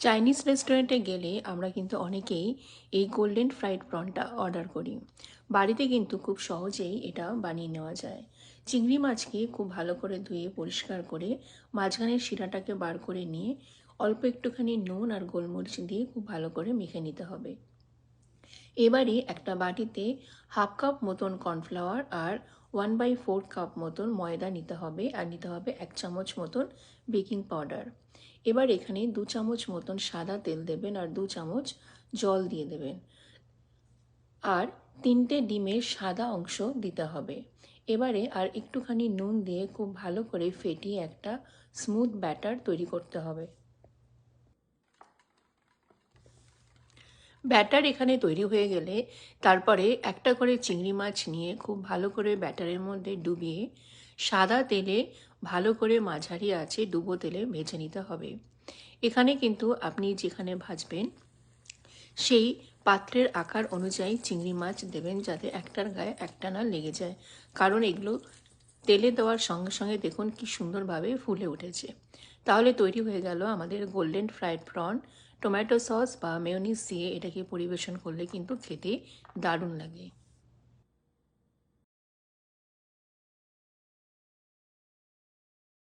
Chinese রেস্টুরেন্টে গেলে আমরা কিন্তু অনেকেই এই গোল্ডেন ফ্রাইড প্রনটা অর্ডার করি। বাড়িতে কিন্তু খুব সহজেই এটা বানিয়ে নেওয়া যায়। চিংড়ি মাছকে খুব ভালো করে ধুয়ে পরিষ্কার করে মাঝখানের শিরাটাকে বার করে নিয়ে অল্প একটুখানি নুন আর গোলমরিচ দিয়ে খুব ভালো করে মেখে নিতে হবে। এবারে একটা বাটিতে হাফ কাপ মতন কর্নফ্লাওয়ার আর ওয়ান বাই ফোর কাপ মতন ময়দা নিতে হবে আর নিতে হবে এক চামচ মতন বেকিং পাউডার। এবার এখানে দু চামচ মতন সাদা তেল দেবেন আর দু চামচ জল দিয়ে দেবেন। আর তিনটে ডিমের সাদা অংশ দিতে হবে। এবারে আর একটুখানি নুন দিয়ে খুব ভালো করে ফেটিয়ে একটা স্মুথ ব্যাটার তৈরি করতে হবে। ব্যাটার এখানে তৈরি হয়ে গেলে তারপরে একটা করে চিংড়ি মাছ নিয়ে খুব ভালো করে ব্যাটারের মধ্যে ডুবিয়ে সাদা তেলে ভালো করে মাঝারি আছে ডুবো তেলে ভেজে নিতে হবে। এখানে কিন্তু আপনি যেখানে ভাজবেন, সেই পাত্রের আকার অনুযায়ী চিংড়ি মাছ দেবেন যাতে একটার গায়ে একটা না লেগে যায়। কারণ এগুলো তেলে দেওয়ার সঙ্গে সঙ্গে দেখুন কি সুন্দরভাবে ফুলে উঠেছে। তাহলে তৈরি হয়ে গেল আমাদের golden fried prawn tomato sauce বা মেয়নিজ দিয়ে এটাকে পরিবেশন করলে কিন্তু খেতে দারুণ লাগে।